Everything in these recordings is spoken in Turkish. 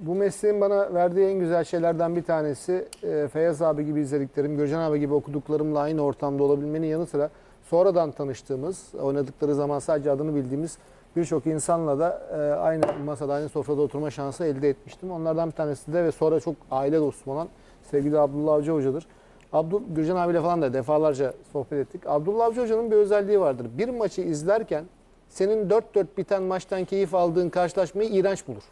bu mesleğin bana verdiği en güzel şeylerden bir tanesi e, Feyyaz abi gibi izlediklerim, Gürcan abi gibi okuduklarımla aynı ortamda olabilmenin yanı sıra sonradan tanıştığımız, oynadıkları zaman sadece adını bildiğimiz birçok insanla da e, aynı masada, aynı sofrada oturma şansı elde etmiştim. Onlardan bir tanesi de ve sonra çok aile dostum olan sevgili Abdullah Avcı Hoca'dır. Abdul, Gürcan abiyle falan da defalarca sohbet ettik. Abdullah Avcı Hoca'nın bir özelliği vardır. Bir maçı izlerken senin 4-4 biten maçtan keyif aldığın karşılaşmayı iğrenç bulur.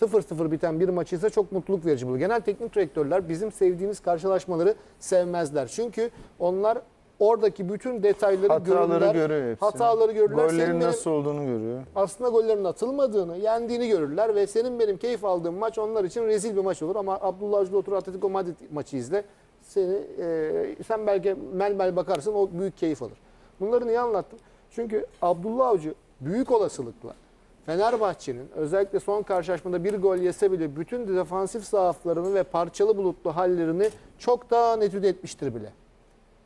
0-0 biten bir maçı ise çok mutluluk verici bulur. Genel teknik direktörler bizim sevdiğimiz karşılaşmaları sevmezler. Çünkü onlar oradaki bütün detayları Hataları görürler. görüyor. Hataları görürler. Senin Gollerin benim- nasıl olduğunu görüyor. aslında gollerin atılmadığını, yendiğini görürler ve senin benim keyif aldığım maç onlar için rezil bir maç olur ama Abdullah Avcı'da otur Atletico Madrid maçı izle. Seni e, sen belki mel mel bakarsın o büyük keyif alır. Bunları niye anlattım? Çünkü Abdullah Avcı büyük olasılıkla Fenerbahçe'nin özellikle son karşılaşmada bir gol yese bile bütün defansif zaaflarını ve parçalı bulutlu hallerini çok daha etüt etmiştir bile.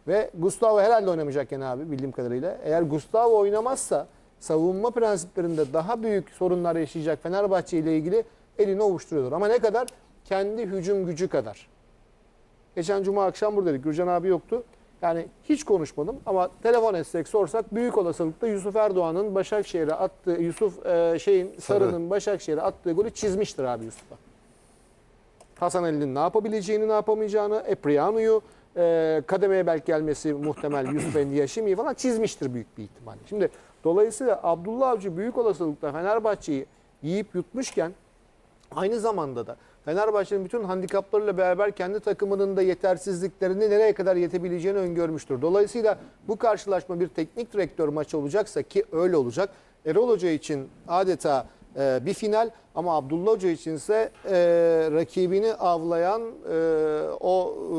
Ve Gustavo herhalde oynamayacak gene abi bildiğim kadarıyla. Eğer Gustavo oynamazsa savunma prensiplerinde daha büyük sorunlar yaşayacak Fenerbahçe ile ilgili elini ovuşturuyordur. Ama ne kadar? Kendi hücum gücü kadar. Geçen cuma akşam buradaydık. Gürcan abi yoktu. Yani hiç konuşmadım ama telefon etsek sorsak büyük olasılıkla Yusuf Erdoğan'ın Başakşehir'e attığı Yusuf e, şeyin Sarı'nın Başakşehir'e attığı golü çizmiştir abi Yusuf'a. Hasan Ali'nin ne yapabileceğini, ne yapamayacağını, Epriano'yu e, kademeye belki gelmesi muhtemel Yusuf Endiyaşimi'yi falan çizmiştir büyük bir ihtimalle. Şimdi dolayısıyla Abdullah Avcı büyük olasılıkla Fenerbahçe'yi yiyip yutmuşken aynı zamanda da Fenerbahçe'nin bütün handikaplarıyla beraber kendi takımının da yetersizliklerini nereye kadar yetebileceğini öngörmüştür. Dolayısıyla bu karşılaşma bir teknik direktör maçı olacaksa ki öyle olacak. Erol Hoca için adeta e, bir final ama Abdullah Hoca içinse e, rakibini avlayan e, o e,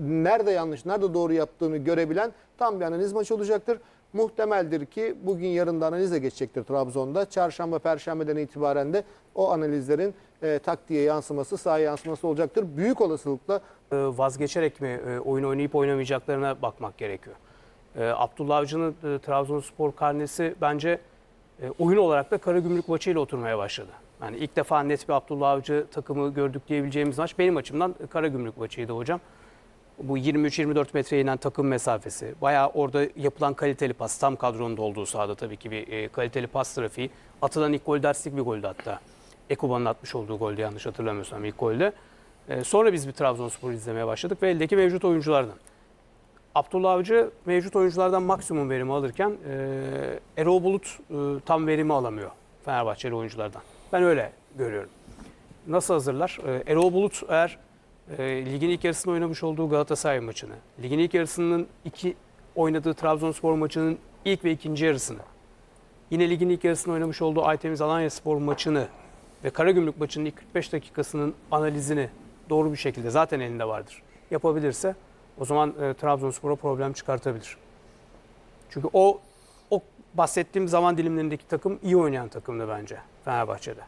nerede yanlış nerede doğru yaptığını görebilen tam bir analiz maçı olacaktır. Muhtemeldir ki bugün yarın da analize geçecektir Trabzon'da. Çarşamba, Perşembe'den itibaren de o analizlerin e, taktiğe yansıması, sahaya yansıması olacaktır. Büyük olasılıkla e, vazgeçerek mi e, oyun oynayıp oynamayacaklarına bakmak gerekiyor. E, Abdullah Avcı'nın e, Trabzonspor karnesi bence e, oyun olarak da Karagümrük maçıyla oturmaya başladı. Yani ilk defa net bir Abdullah Avcı takımı gördük diyebileceğimiz maç benim açımdan Karagümrük maçıydı hocam. Bu 23-24 metreye inen takım mesafesi, bayağı orada yapılan kaliteli pas, tam kadronun olduğu sahada tabii ki bir e, kaliteli pas trafiği. Atılan ilk gol derslik bir goldü hatta. Ekuba'nın atmış olduğu golde yanlış hatırlamıyorsam ilk golde. E, sonra biz bir Trabzonspor izlemeye başladık ve eldeki mevcut oyunculardan. Abdullah Avcı mevcut oyunculardan maksimum verimi alırken e, Erol Bulut e, tam verimi alamıyor Fenerbahçeli oyunculardan. Ben öyle görüyorum. Nasıl hazırlar? E, Erol Bulut eğer e, ligin ilk yarısında oynamış olduğu Galatasaray maçını, ligin ilk yarısının iki oynadığı Trabzonspor maçının ilk ve ikinci yarısını, yine ligin ilk yarısında oynamış olduğu Aytemiz Alanya Spor maçını ve Karagümrük maçının ilk 45 dakikasının analizini doğru bir şekilde zaten elinde vardır. Yapabilirse o zaman e, Trabzonspor'a problem çıkartabilir. Çünkü o o bahsettiğim zaman dilimlerindeki takım iyi oynayan takımdı bence Fenerbahçe'de.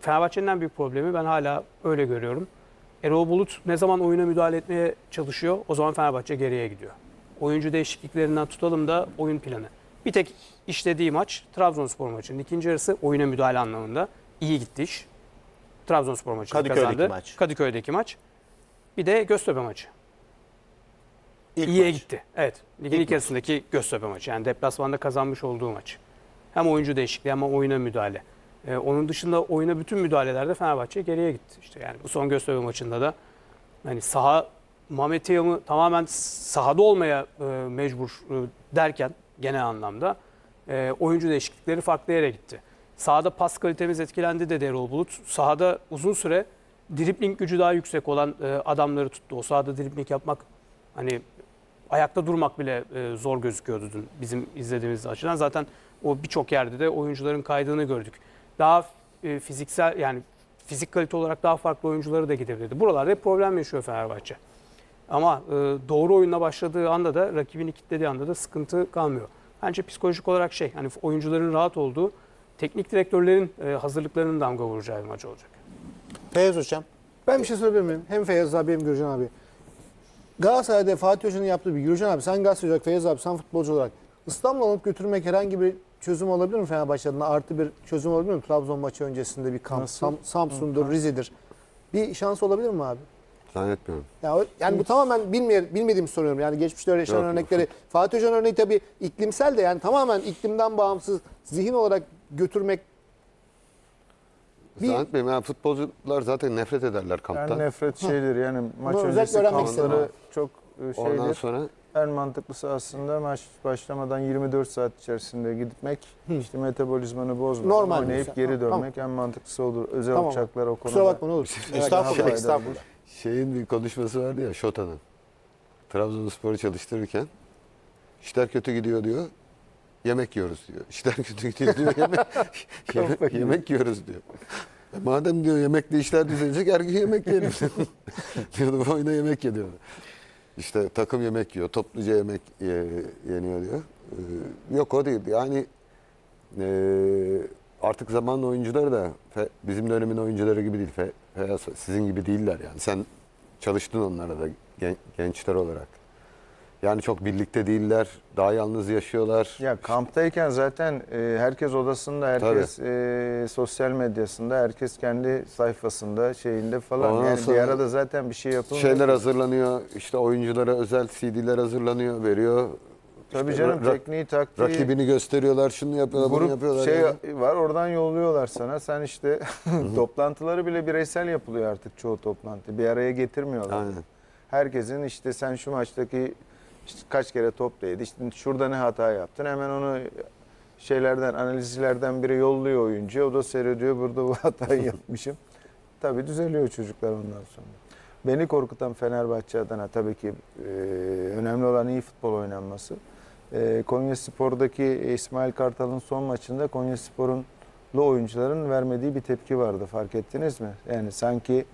Fenerbahçe'nin en büyük problemi ben hala öyle görüyorum. Erol Bulut ne zaman oyuna müdahale etmeye çalışıyor o zaman Fenerbahçe geriye gidiyor. Oyuncu değişikliklerinden tutalım da oyun planı. Bir tek işlediği maç Trabzonspor maçının ikinci yarısı oyuna müdahale anlamında iyi gitti iş. Trabzonspor maçını Kadıköy'deki kazandı. maç. Kadıköy'deki maç. Bir de Göztepe maçı. İlk İyiye maç. gitti. Evet. Ligin ilk, yarısındaki Göztepe maçı. Yani deplasmanda kazanmış olduğu maç. Hem oyuncu değişikliği hem oyuna müdahale. Ee, onun dışında oyuna bütün müdahalelerde Fenerbahçe geriye gitti. İşte yani bu son Göztepe maçında da hani saha Mehmet Yam'ı tamamen sahada olmaya e, mecbur e, derken genel anlamda e, oyuncu değişiklikleri farklı yere gitti. Sahada pas kalitemiz etkilendi de Erol Bulut. Sahada uzun süre dribling gücü daha yüksek olan e, adamları tuttu. O sahada dribling yapmak hani ayakta durmak bile e, zor gözüküyordu dün bizim izlediğimiz açıdan. Zaten o birçok yerde de oyuncuların kaydığını gördük. Daha e, fiziksel yani fizik kalite olarak daha farklı oyuncuları da gidebilirdi. Buralarda hep problem yaşıyor Fenerbahçe. Ama e, doğru oyunla başladığı anda da rakibini kitlediği anda da sıkıntı kalmıyor. Bence psikolojik olarak şey hani oyuncuların rahat olduğu teknik direktörlerin e, hazırlıklarının damga vuracağı bir maç olacak. Feyyaz Hocam. Ben bir şey söyleyebilir miyim? Hem Feyyaz abi hem Gürcan abi. Galatasaray'da Fatih Hoca'nın yaptığı bir Gürcan abi sen gazeteci olarak Feyyaz abi sen futbolcu olarak İstanbul'a alıp götürmek herhangi bir çözüm olabilir mi Fenerbahçe adına? Artı bir çözüm olabilir mi? Trabzon maçı öncesinde bir kamp. Sam- Samsun'dur, Rize'dir. Bir şans olabilir mi abi? Zannetmiyorum. Ya, yani bu tamamen bilmeye, bilmediğimi soruyorum. Yani geçmişte yaşanan örnekleri. Fatih Hoca'nın örneği tabii iklimsel de yani tamamen iklimden bağımsız zihin olarak götürmek Bir- Zannetmiyorum. Yani futbolcular zaten nefret ederler kamptan. Yani nefret şeydir yani maç özellikle öncesi kampları çok e, Ondan şeydir. sonra En mantıklısı aslında maç başlamadan 24 saat içerisinde gitmek, işte metabolizmanı bozmadan Normal oynayıp diyorsun. geri Tamam, dönmek en mantıklısı olur. Özel Tamam. uçaklar o konuda. kusura bakma ne olur. Estağfurullah, estağfurullah. şeyin bir konuşması vardı ya Şota'nın. Trabzonspor'u çalıştırırken işler kötü gidiyor diyor. Yemek yiyoruz diyor. İşler kötü gidiyor diyor. Yemek, yemek, yemek yiyoruz diyor. E madem diyor yemekle işler düzelecek her gün yemek yiyelim. diyordu bu oyuna yemek ye diyordu. İşte takım yemek yiyor, topluca yemek ye- yeniyor diyor. Ee, yok o değil. Yani e, artık zamanla oyuncuları da fe- bizim dönemin oyuncuları gibi değil. Fe, Feyyaz, sizin gibi değiller yani. Sen çalıştın onlara da gen- gençler olarak. Yani çok birlikte değiller. Daha yalnız yaşıyorlar. Ya kamptayken zaten e, herkes odasında, herkes e, sosyal medyasında, herkes kendi sayfasında, şeyinde falan. Ondan yani sonra bir arada zaten bir şey yapılmıyor. Şeyler hazırlanıyor. işte oyunculara özel CD'ler hazırlanıyor, veriyor. Tabii İşte canım ra- tekniği, taktiği. Rakibini gösteriyorlar, şunu yapıyorlar, bunu grup yapıyorlar. şey yani. var oradan yolluyorlar sana. Sen işte toplantıları bile bireysel yapılıyor artık çoğu toplantı. Bir araya getirmiyorlar. Aynen. Herkesin işte sen şu maçtaki işte kaç kere top değdi. işte şurada ne hata yaptın. Hemen onu şeylerden analizcilerden biri yolluyor oyuncuya. O da seyrediyor. Burada bu hatayı yapmışım. Tabii düzeliyor çocuklar ondan sonra. Beni korkutan Fenerbahçe adına tabii ki e, önemli olan iyi futbol oynanması. E, Konya Spor'daki İsmail Kartal'ın son maçında Konya Spor'un lo oyuncuların vermediği bir tepki vardı. Fark ettiniz mi? Yani sanki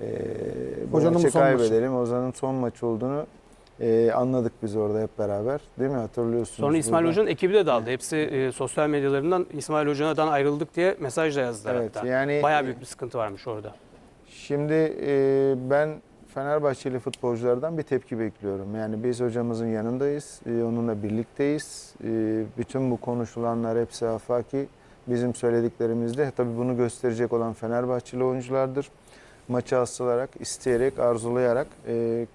e, bu Hocanın maçı maçı. kaybedelim. Ozan'ın son maç olduğunu e, anladık biz orada hep beraber. Değil mi? Hatırlıyorsunuz. Sonra İsmail burada. Hoca'nın ekibi de daldı. Hepsi e, sosyal medyalarından İsmail Hoca'dan ayrıldık diye mesaj da yazdılar Evet, hatta. yani- Bayağı büyük bir sıkıntı varmış orada. Şimdi e, ben Fenerbahçeli futbolculardan bir tepki bekliyorum. Yani biz hocamızın yanındayız, e, onunla birlikteyiz. E, bütün bu konuşulanlar hepsi afaki. Bizim söylediklerimizde tabii bunu gösterecek olan Fenerbahçeli oyunculardır. Maçı asılarak, isteyerek, arzulayarak e,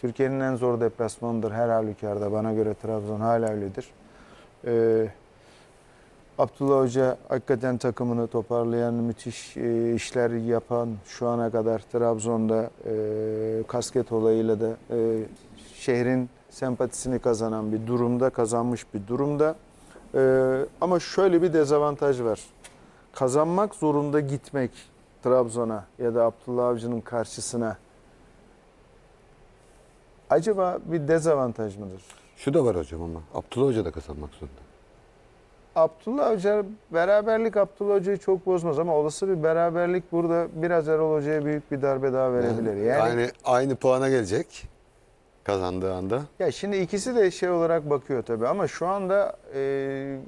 Türkiye'nin en zor deplasmanıdır her halükarda. Bana göre Trabzon hala öyledir. E, Abdullah Hoca hakikaten takımını toparlayan, müthiş e, işler yapan, şu ana kadar Trabzon'da e, kasket olayıyla da e, şehrin sempatisini kazanan bir durumda, kazanmış bir durumda. E, ama şöyle bir dezavantaj var. Kazanmak zorunda gitmek Trabzon'a ya da Abdullah Avcı'nın karşısına acaba bir dezavantaj mıdır? Şu da var hocam ama. Abdullah Hoca da kazanmak zorunda. Abdullah Hoca beraberlik Abdullah Hoca'yı çok bozmaz ama olası bir beraberlik burada biraz Erol Hoca'ya büyük bir darbe daha verebilir. Yani, aynı, aynı puana gelecek kazandığı anda. ya şimdi ikisi de şey olarak bakıyor tabii ama şu anda e,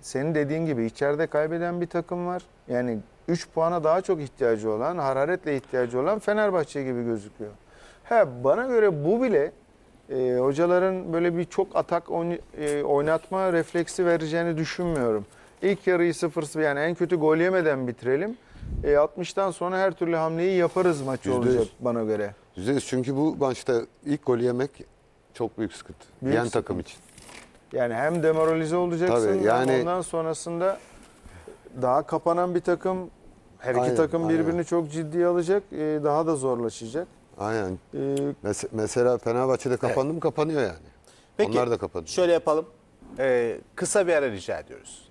senin dediğin gibi içeride kaybeden bir takım var. Yani 3 puana daha çok ihtiyacı olan, hararetle ihtiyacı olan Fenerbahçe gibi gözüküyor. He, bana göre bu bile e, hocaların böyle bir çok atak oyn- e, oynatma refleksi vereceğini düşünmüyorum. İlk yarıyı 0-0 yani en kötü gol yemeden bitirelim. E, 60'tan sonra her türlü hamleyi yaparız maçı Yüzde yüz. olacak bana göre. %100 çünkü bu maçta ilk golü yemek çok büyük sıkıntı. Büyük Diyen sıkıntı. takım için. Yani hem demoralize olacaksın Tabii, hem yani- ondan sonrasında daha kapanan bir takım her iki Aynen, takım birbirini aynen. çok ciddiye alacak. e, daha da zorlaşacak. Aynen. E, Mes- mesela Fenerbahçe'de kapandı mı kapanıyor yani. Peki, Onlar da kapanıyor. Şöyle yapalım. Ee, kısa bir ara rica ediyoruz.